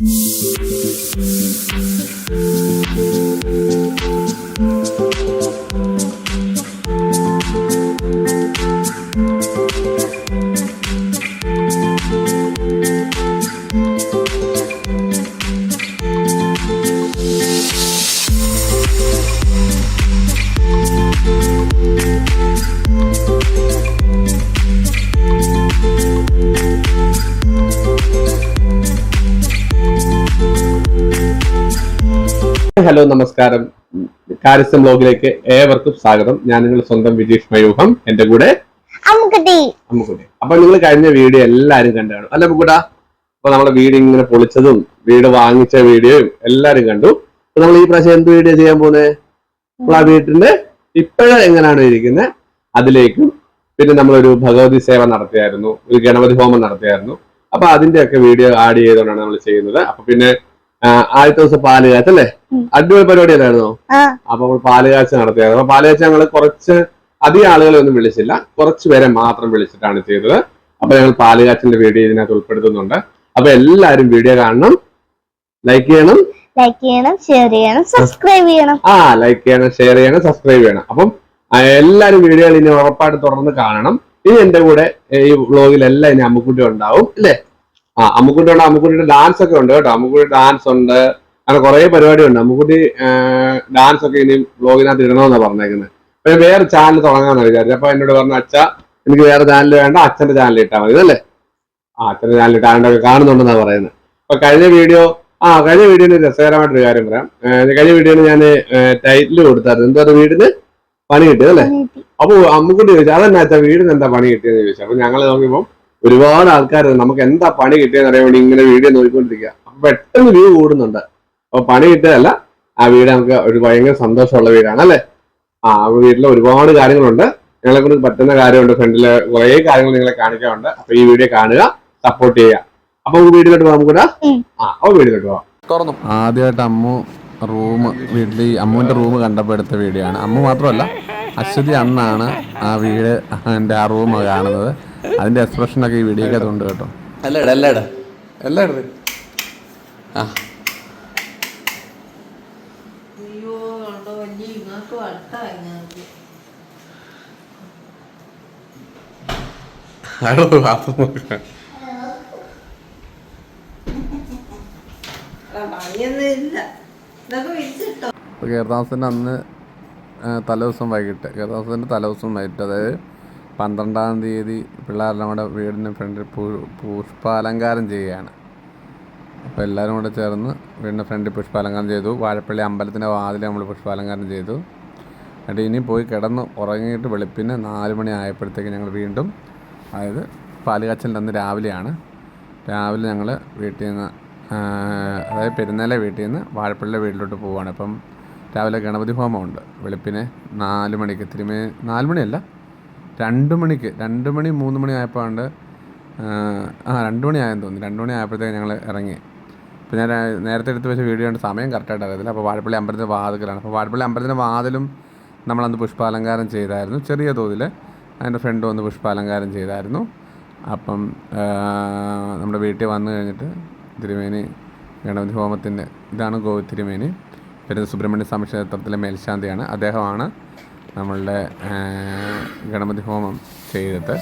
Thank you. Hello നമസ്കാരം. കാരിസം ബ്ലോഗിലേക്ക് ഏവർക്കും സ്വാഗതം. ഞാൻ നിങ്ങളുടെ സ്വന്തം വിജീഷ് മയൂഹം എന്റെ കൂടെ അമ്മുക്കുട്ടി. അപ്പൊ നിങ്ങൾ കഴിഞ്ഞ വീഡിയോ എല്ലാരും കണ്ടു കാണും അല്ല അമ്മുക്കുട്ടാ അപ്പൊ നമ്മളെ വീട് ഇങ്ങനെ പൊളിച്ചതും വീട് വാങ്ങിച്ച വീഡിയോയും എല്ലാരും കണ്ടു. അപ്പൊ നമ്മൾ ഈ പ്രാവശ്യം എന്ത് വീഡിയോ ചെയ്യാൻ പോകുന്നത് നമ്മൾ ആ വീട്ടിന്റെ ഇപ്പോഴും എങ്ങനെയാണ് ഇരിക്കുന്നത് അതിലേക്കും. പിന്നെ നമ്മളൊരു ഭഗവതി സേവ നടത്തിയായിരുന്നു ഒരു ഗണപതി ഹോമം നടത്തിയായിരുന്നു. അപ്പൊ അതിന്റെ ഒക്കെ വീഡിയോ ആഡ് ചെയ്തുകൊണ്ടാണ് നമ്മൾ ചെയ്യുന്നത്. അപ്പൊ പിന്നെ ആദ്യത്തെ ദിവസം പാൽ കാച്ച് അല്ലേ അടിപൊളി പരിപാടി അല്ലായിരുന്നോ അപ്പൊ നമ്മൾ പാലുകാച്ച നടത്തിയത്. അപ്പൊ പാലുകാച്ച ഞങ്ങൾ കുറച്ച് അധികം ആളുകളെ ഒന്നും വിളിച്ചില്ല. കുറച്ച് പേരെ മാത്രം വിളിച്ചിട്ടാണ് ചെയ്തത്. അപ്പൊ ഞങ്ങൾ പാലുകാച്ചിന്റെ വീഡിയോ ഇതിനകത്ത് ഉൾപ്പെടുത്തുന്നുണ്ട്. അപ്പൊ എല്ലാരും വീഡിയോ കാണണം. ലൈക്ക് ചെയ്യണം. ലൈക്ക് ചെയ്യണം ഷെയർ ചെയ്യണം സബ്സ്ക്രൈബ് ചെയ്യണം. ആ ലൈക്ക് ചെയ്യണം ഷെയർ ചെയ്യണം സബ്സ്ക്രൈബ് ചെയ്യണം. അപ്പം എല്ലാരും വീഡിയോകൾ ഇനി ഉറപ്പായിട്ട് തുടർന്ന് കാണണം. ഇനി എന്റെ കൂടെ ഈ വ്ളോഗിലെല്ലാം ഇനി അമ്മുക്കുട്ടി ഉണ്ടാവും അല്ലേ? ആ അമ്മുക്കുട്ടി ഉണ്ട് അമ്മുക്കുട്ടിയുടെ ഡാൻസ് ഒക്കെ ഉണ്ട് കേട്ടോ. അമ്മുക്കുട്ടി ഡാൻസ് ഉണ്ട്. അങ്ങനെ കുറെ പരിപാടി ഉണ്ട് അമ്മുക്കുട്ടി ഡാൻസ് ഒക്കെ ഇനി ബ്ലോഗിനകത്ത് ഇടണമെന്നാണ് പറഞ്ഞേക്കുന്നത് അപ്പൊ ഞാൻ വേറെ ചാനൽ തുടങ്ങാന്ന് വിചാരിച്ചു അപ്പൊ എന്നോട് പറഞ്ഞ അച്ഛ എനിക്ക് വേറെ ചാനൽ വേണ്ട. അച്ഛന്റെ ചാനൽ ഇട്ടാൽ മതി. അല്ലേ ആ അച്ഛന്റെ ചാനൽ ഇട്ടാണ്ടൊക്കെ കാണുന്നുണ്ടെന്നാണ് പറയുന്നത് അപ്പൊ കഴിഞ്ഞ വീഡിയോ ആ കഴിഞ്ഞ വീഡിയോയിൽ രസകരമായിട്ടൊരു കാര്യം പറയാം. കഴിഞ്ഞ വീഡിയോയിൽ ഞാൻ ടൈറ്റിൽ കൊടുത്തായിരുന്നു. എന്താ വീടിന് പണി കിട്ടിയത് അല്ലേ? അപ്പൊ അമ്മുക്കുട്ടി ചോദിച്ചു അതെന്നാ വീടിന് എന്താ പണി കിട്ടിയെന്ന് ചോദിച്ചു. അപ്പൊ ഞങ്ങൾ നോക്കിയപ്പോൾ ഒരുപാട് ആൾക്കാർ നമുക്ക് എന്താ പണി കിട്ടിയെന്ന് അറിയാൻ വേണ്ടി ഇങ്ങനെ വീഡിയോ നോക്കിക്കൊണ്ടിരിക്കുക. അപ്പൊ പെട്ടെന്ന് വ്യൂ കൂടുന്നുണ്ട്. അപ്പൊ പണി കിട്ടിയതല്ല ആ വീട് നമുക്ക് ഒരു ഭയങ്കര സന്തോഷമുള്ള വീടാണ് അല്ലെ? ആ വീട്ടിൽ ഒരുപാട് കാര്യങ്ങളുണ്ട്. ഞങ്ങളെ കൊണ്ട് പറ്റുന്ന കാര്യമുണ്ട് ഫ്രണ്ടിൽ കുറെ കാര്യങ്ങൾ നിങ്ങളെ കാണിക്കാറുണ്ട് അപ്പൊ ഈ വീഡിയോ കാണുക സപ്പോർട്ട് ചെയ്യുക. അപ്പൊ വീട് പോകാം കൂടാ ആ അപ്പൊ വീട് പോവാം. തുറന്നു. ആദ്യമായിട്ട് അമ്മു റൂം വീട്ടിൽ ഈ അമ്മുവിന്റെ റൂം കണ്ടപ്പോൾ എടുത്ത വീഡിയോ ആണ്. അമ്മു മാത്രമല്ല അശ്വതി അന്നാണ് ആ വീട് എന്റെ ആ റൂം കാണുന്നത്. അതിന്റെ എക്സ്പ്രഷനൊക്കെ ഈ വീഡിയോക്കകത്ത് ഉണ്ട് കേട്ടോ. അല്ലടാ അല്ലടാ. ആ. നോക്കാം. പണിയൊന്നും ഇല്ല. അപ്പോൾ കേരളാസത്തിന്റെ അന്ന് തലേദിവസം വൈകിട്ട് കേരളാസത്തിന്റെ തലേദിവസം വൈകിട്ട് അതായത് പന്ത്രണ്ടാം തീയതി പിള്ളേരെല്ലാം കൂടെ വീടിന് ഫ്രണ്ടിൽ പുഷ്പാലങ്കാരം ചെയ്യുകയാണ്. അപ്പോൾ എല്ലാവരും കൂടെ ചേർന്ന് വീടിന്റെ ഫ്രണ്ടിൽ പുഷ്പാലങ്കാരം ചെയ്തു. വാഴപ്പള്ളി അമ്പലത്തിന്റെ വാതിൽ നമ്മൾ പുഷ്പാലങ്കാരം ചെയ്തു. എന്നിട്ട് ഇനി പോയി കിടന്ന് ഉറങ്ങിയിട്ട് വെളുപ്പിന് നാല് മണി ആയപ്പോഴത്തേക്ക് ഞങ്ങൾ വീണ്ടും അതായത് പാലുകാച്ചലിന്റെ അന്ന് രാവിലെയാണ്. രാവിലെ ഞങ്ങൾ വീട്ടിൽ നിന്ന് അതായത് പെരുന്നാലെ വീട്ടിൽ നിന്ന് വാഴപ്പള്ളിയുടെ വീട്ടിലോട്ട് പോവുകയാണ് അപ്പം രാവിലെ ഗണപതി ഹോമമുണ്ട്. വെളുപ്പിന് നാല് മണിക്ക് തിരുമേ നാല് മണിയല്ല രണ്ട് മണിക്ക് രണ്ട് മണി മൂന്ന് മണി ആയപ്പോണ്ട് ആ രണ്ട് മണി ആയെന്ന് തോന്നി രണ്ട് മണി ആയപ്പോഴത്തേക്ക് ഞങ്ങൾ ഇറങ്ങി. അപ്പോൾ ഞാൻ നേരത്തെ എടുത്ത് വെച്ച വീഡിയോ ഉണ്ട് സമയം കറക്റ്റായിട്ട് അറിയത്തില്ല. അപ്പോൾ വാഴപ്പള്ളി അമ്പലത്തിന്റെ വാതിലാണ് അപ്പോൾ വാഴപ്പള്ളി അമ്പലത്തിന്റെ വാതിലും നമ്മളന്ന് പുഷ്പാലങ്കാരം ചെയ്തായിരുന്നു. ചെറിയ തോതിൽ അതിന്റെ ഫ്രണ്ട് വന്ന് പുഷ്പാലങ്കാരം ചെയ്തായിരുന്നു. അപ്പം നമ്മുടെ വീട്ടിൽ വന്നു കഴിഞ്ഞിട്ട് തിരുമേനി ഗണപതി ഹോമത്തിന്റെ ഇതാണ് ഗോവി തിരുമേനി. പെരുന്ന സുബ്രഹ്മണ്യ സ്വാമി ക്ഷേത്രത്തിലെ മേൽശാന്തിയാണ്. അദ്ദേഹമാണ് നമ്മളുടെ ഗണപതി ഹോമം ചെയ്തിട്ട്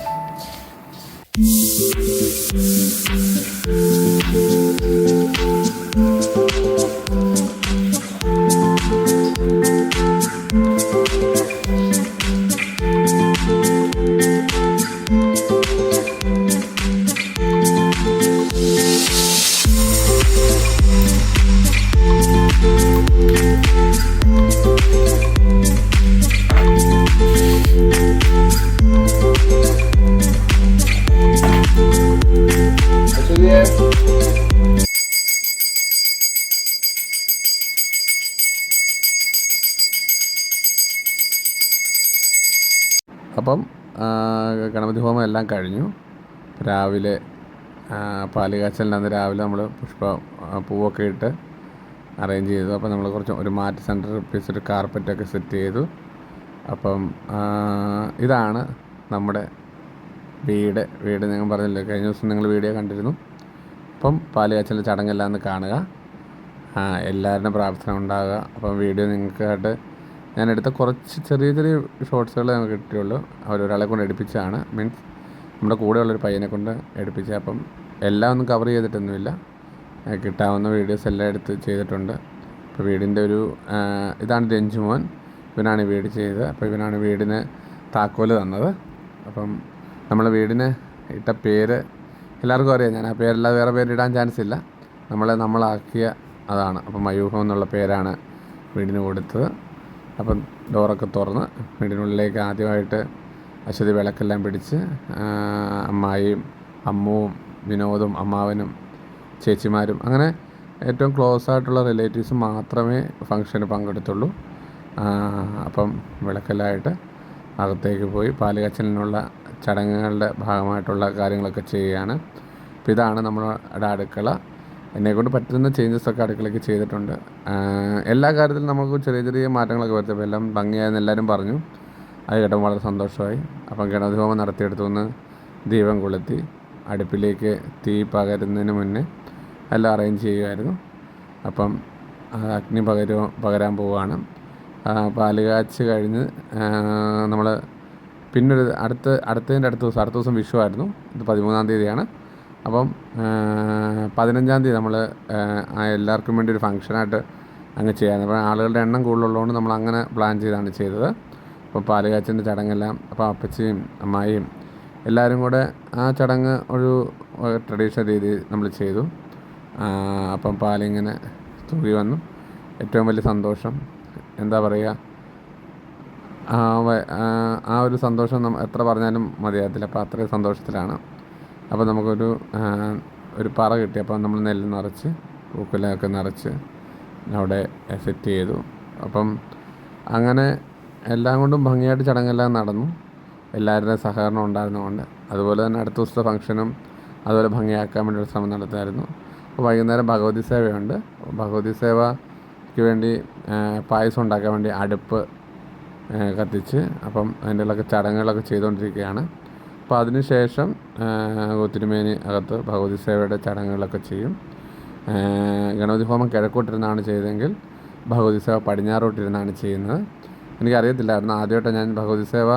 അപ്പം ഗണപതി ഹോമം എല്ലാം കഴിഞ്ഞു. രാവിലെ പാൽ പാലുകാച്ചലിന്റെ അന്ന് രാവിലെ നമ്മൾ പുഷ്പ പൂവൊക്കെ ഇട്ട് അറേഞ്ച് ചെയ്തു. അപ്പം നമ്മൾ കുറച്ച് ഒരു മാറ്റ് സെന്റർ പീസ് ഒരു കാർപ്പറ്റൊക്കെ സെറ്റ് ചെയ്തു. അപ്പം ഇതാണ് നമ്മുടെ വീട്. വീട് നിങ്ങൾ പറഞ്ഞില്ലേ കഴിഞ്ഞ ദിവസം നിങ്ങൾ വീഡിയോ കണ്ടിരുന്നു. അപ്പം പാലുകാച്ചലിന്റെ ചടങ്ങെല്ലാം ഒന്ന് കാണുക. ആ എല്ലാവരുടെയും പ്രാർത്ഥന ഉണ്ടാകുക. അപ്പം വീഡിയോ നിങ്ങൾക്കായിട്ട് ഞാൻ എടുത്ത കുറച്ച് ചെറിയ ചെറിയ ഷോർട്സുകൾ നമുക്ക് കിട്ടിയുള്ളൂ. അവരൊരാളെ കൊണ്ട് എടുപ്പിച്ചതാണ്. മീൻസ് നമ്മുടെ കൂടെയുള്ളൊരു പയ്യനെ കൊണ്ട് എടുപ്പിച്ച. അപ്പം എല്ലാം ഒന്നും കവർ ചെയ്തിട്ടൊന്നുമില്ല. കിട്ടാവുന്ന വീഡിയോസ് എല്ലാം എടുത്ത് ചെയ്തിട്ടുണ്ട്. അപ്പോൾ വീടിന്റെ ഒരു ഇതാണ് രഞ്ജുമോൻ ഇവനാണ് വീട് ചെയ്തത്. അപ്പോൾ ഇവനാണ് വീടിന് താക്കോൽ തന്നത്. അപ്പം നമ്മൾ വീടിന് ഇട്ട പേര് എല്ലാവർക്കും അറിയാം. ഞാൻ ആ പേരല്ലാതെ വേറെ പേരിടാൻ ചാൻസ് ഇല്ല. നമ്മളെ നമ്മളാക്കിയ അതാണ്. അപ്പം മയൂഹം എന്നുള്ള പേരാണ് വീടിന് കൊടുത്തത്. അപ്പം ഡോറൊക്കെ തുറന്ന് വീടിനുള്ളിലേക്ക് ആദ്യമായിട്ട് അശ്വതി വിളക്കെല്ലാം പിടിച്ച് അമ്മായിയും അമ്മുവും വിനോദും അമ്മാവനും ചേച്ചിമാരും അങ്ങനെ ഏറ്റവും ക്ലോസ് ആയിട്ടുള്ള റിലേറ്റീവ്സ് മാത്രമേ ഫംഗ്ഷന് പങ്കെടുത്തുള്ളൂ. അപ്പം വിളക്കെല്ലായിട്ട് അകത്തേക്ക് പോയി പാലുകച്ചലിനുള്ള ചടങ്ങുകളുടെ ഭാഗമായിട്ടുള്ള കാര്യങ്ങളൊക്കെ ചെയ്യുകയാണ്. അപ്പം ഇതാണ് നമ്മുടെ അടുക്കള. എന്നെക്കൊണ്ട് പറ്റുന്ന ചേഞ്ചസൊക്കെ അടുക്കളയ്ക്ക് ചെയ്തിട്ടുണ്ട്. എല്ലാ കാര്യത്തിലും നമുക്ക് ചെറിയ ചെറിയ മാറ്റങ്ങളൊക്കെ വരുത്തും. എല്ലാം ഭംഗിയായെന്ന് എല്ലാവരും പറഞ്ഞു. അത് കേട്ടപ്പോൾ വളരെ സന്തോഷമായി. അപ്പം ഗണധോമം നടത്തിയെടുത്തു നിന്ന് ദീപം കൊളുത്തി അടുപ്പിലേക്ക് തീ പകരുന്നതിന് മുന്നേ എല്ലാം അറേഞ്ച് ചെയ്യുമായിരുന്നു അപ്പം അഗ്നി പകരു പകരാൻ പോവുകയാണ്. പാൽ കാച്ച് കഴിഞ്ഞ് നമ്മൾ പിന്നൊരു അടുത്ത അടുത്തതിന്റെ അടുത്ത ദിവസം അടുത്ത ദിവസം വിഷു ആയിരുന്നു ഇത് പതിമൂന്നാം തീയതിയാണ്. അപ്പം പതിനഞ്ചാം തീയതി നമ്മൾ എല്ലാവർക്കും വേണ്ടി ഒരു ഫംഗ്ഷനായിട്ട് അങ്ങ് ചെയ്യാൻ അപ്പോൾ ആളുകളുടെ എണ്ണം കൂടുതലുള്ളതുകൊണ്ട് നമ്മൾ അങ്ങനെ പ്ലാൻ ചെയ്താണ് ചെയ്തത്. അപ്പോൾ പാലുകാച്ചന്റെ ചടങ്ങെല്ലാം അപ്പോൾ അപ്പച്ചിയും അമ്മായിയും എല്ലാവരും കൂടെ ആ ചടങ്ങ് ഒരു ട്രഡീഷണൽ രീതിയിൽ നമ്മൾ ചെയ്തു. അപ്പം പാലിങ്ങനെ തൂകി വന്നു. ഏറ്റവും വലിയ സന്തോഷം എന്താ പറയുക ആ ഒരു സന്തോഷം എത്ര പറഞ്ഞാലും മതിയാകത്തില്ല. അപ്പോൾ അത്രയും സന്തോഷത്തിലാണ്. അപ്പോൾ നമുക്കൊരു ഒരു പറ കിട്ടി. അപ്പോൾ നമ്മൾ നെല്ല് നിറച്ച് പൂക്കലൊക്കെ നിറച്ച് അവിടെ സെറ്റ് ചെയ്തു. അപ്പം അങ്ങനെ എല്ലാം കൊണ്ടും ഭംഗിയായിട്ട് ചടങ്ങെല്ലാം നടന്നു. എല്ലാവരുടെയും സഹകരണം ഉണ്ടായിരുന്നതുകൊണ്ട്. അതുപോലെ തന്നെ അടുത്ത ദിവസത്തെ ഫംഗ്ഷനും അതുപോലെ ഭംഗിയാക്കാൻ വേണ്ടി ഒരു ശ്രമം നടത്തായിരുന്നു. അപ്പോൾ വൈകുന്നേരം ഭഗവതി സേവയുണ്ട്. ഭഗവതി സേവയ്ക്ക് വേണ്ടി പായസം ഉണ്ടാക്കാൻ വേണ്ടി അടുപ്പ് കത്തിച്ച് അപ്പം അതിന്റെ ഉള്ളൊക്കെ ചടങ്ങുകളൊക്കെ ചെയ്തുകൊണ്ടിരിക്കുകയാണ്. അപ്പോൾ അതിന് ശേഷം ഒത്തിരിമേനി അകത്ത് ഭഗവതി സേവയുടെ ചടങ്ങുകളൊക്കെ ചെയ്യും. ഗണപതി ഹോമം കിഴക്കോട്ടിരുന്നാണ് ചെയ്തതെങ്കിൽ ഭഗവതി സേവ പടിഞ്ഞാറോട്ടിരുന്നാണ് ചെയ്യുന്നത്. എനിക്കറിയത്തില്ലായിരുന്നു. ആദ്യമായിട്ടാണ് ഞാൻ ഭഗവതി സേവ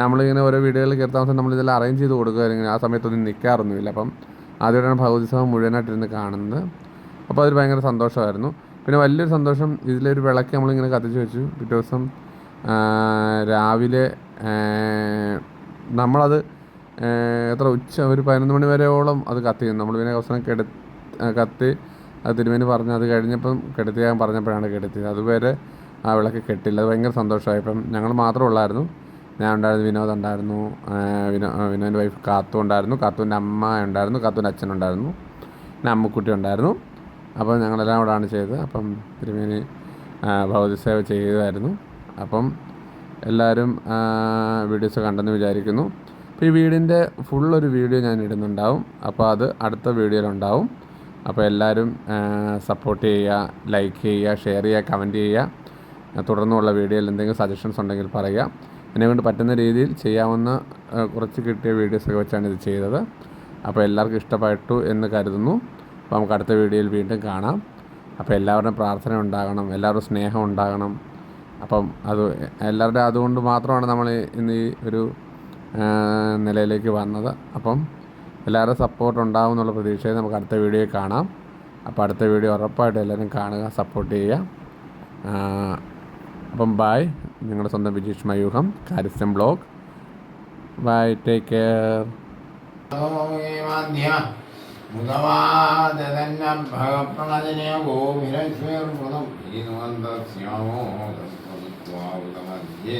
നമ്മളിങ്ങനെ ഓരോ വീടുകളിൽ കയറി താമസം നമ്മളിതെല്ലാം അറേഞ്ച് ചെയ്ത് കൊടുക്കുകയാണെങ്കിൽ ആ സമയത്തൊന്നും നിൽക്കാറൊന്നുമില്ല. അപ്പം ആദ്യമായിട്ടാണ് ഭഗവതി സേവ മുഴുവനായിട്ടിരുന്ന് കാണുന്നത്. അപ്പോൾ അതൊരു ഭയങ്കര സന്തോഷമായിരുന്നു. പിന്നെ വലിയൊരു സന്തോഷം ഇതിലൊരു വിളക്ക് നമ്മളിങ്ങനെ കത്തിച്ച് വെച്ചു. പിറ്റേ ദിവസം രാവിലെ നമ്മളത് എത്ര ഉച്ച ഒരു പതിനൊന്ന് മണി വരെയോളം അത് കത്തി. നമ്മൾ പിന്നെ അവസാനം കെടു കത്തി അത് തിരുമേനി പറഞ്ഞ് അത് കഴിഞ്ഞപ്പം കെടുത്തിയാൻ പറഞ്ഞപ്പോഴാണ് കെടുത്തിയത്. അതുവരെ ആ വിളക്ക് കെട്ടില്ല. അത് ഭയങ്കര സന്തോഷമായി. ഇപ്പം ഞങ്ങൾ മാത്രം ഉള്ളായിരുന്നു. ഞാൻ ഉണ്ടായിരുന്നു വിനോദ് ഉണ്ടായിരുന്നു. വിനോ വിനോദിന്റെ വൈഫ് കാത്തു ഉണ്ടായിരുന്നു. കാത്തുവിന്റെ അമ്മ ഉണ്ടായിരുന്നു. കാത്തുവിന്റെ അച്ഛൻ ഉണ്ടായിരുന്നു. പിന്നെ അമ്മക്കുട്ടി ഉണ്ടായിരുന്നു. അപ്പം ഞങ്ങളെല്ലാം കൂടെയാണ് ചെയ്തത്. അപ്പം തിരുമേനി ഭഗവതി സേവ ചെയ്തതായിരുന്നു. അപ്പം എല്ലാവരും വീഡിയോസ് കണ്ടെന്ന് വിചാരിക്കുന്നു. അപ്പോൾ ഈ വീടിന്റെ ഫുള്ളൊരു വീഡിയോ ഞാൻ ഇടുന്നുണ്ടാവും. അപ്പോൾ അത് അടുത്ത വീഡിയോയിലുണ്ടാവും. അപ്പോൾ എല്ലാവരും സപ്പോർട്ട് ചെയ്യുക ലൈക്ക് ചെയ്യുക ഷെയർ ചെയ്യുക കമന്റ് ചെയ്യുക. തുടർന്നുള്ള വീഡിയോയിൽ എന്തെങ്കിലും സജഷൻസ് ഉണ്ടെങ്കിൽ പറയുക. എന്നെ കൊണ്ട് പറ്റുന്ന രീതിയിൽ ചെയ്യാവുന്ന കുറച്ച് കിട്ടിയ വീഡിയോസൊക്കെ വെച്ചാണ് ഇത് ചെയ്തത്. അപ്പോൾ എല്ലാവർക്കും ഇഷ്ടപ്പെട്ടു എന്ന് കരുതുന്നു. അപ്പോൾ നമുക്ക് അടുത്ത വീഡിയോയിൽ വീണ്ടും കാണാം. അപ്പോൾ എല്ലാവരുടെയും പ്രാർത്ഥന ഉണ്ടാകണം എല്ലാവരുടെയും സ്നേഹം ഉണ്ടാകണം. അപ്പം അത് എല്ലാവരുടെ അതുകൊണ്ട് മാത്രമാണ് നമ്മൾ ഇന്ന് ഈ ഒരു നിലയിലേക്ക് വന്നത്. അപ്പം എല്ലാവരുടെ സപ്പോർട്ട് ഉണ്ടാവും എന്നുള്ള പ്രതീക്ഷയിൽ നമുക്ക് അടുത്ത വീഡിയോയിൽ കാണാം. അപ്പോൾ അടുത്ത വീഡിയോ ഉറപ്പായിട്ട് എല്ലാവരും കാണുക സപ്പോർട്ട് ചെയ്യുക. അപ്പം ബായ് നിങ്ങളുടെ സ്വന്തം വിജീഷ് മയൂഹം കാര്യസ്ഥം ബ്ലോഗ്. ബായ് ടേക്ക് കെയർ ഈ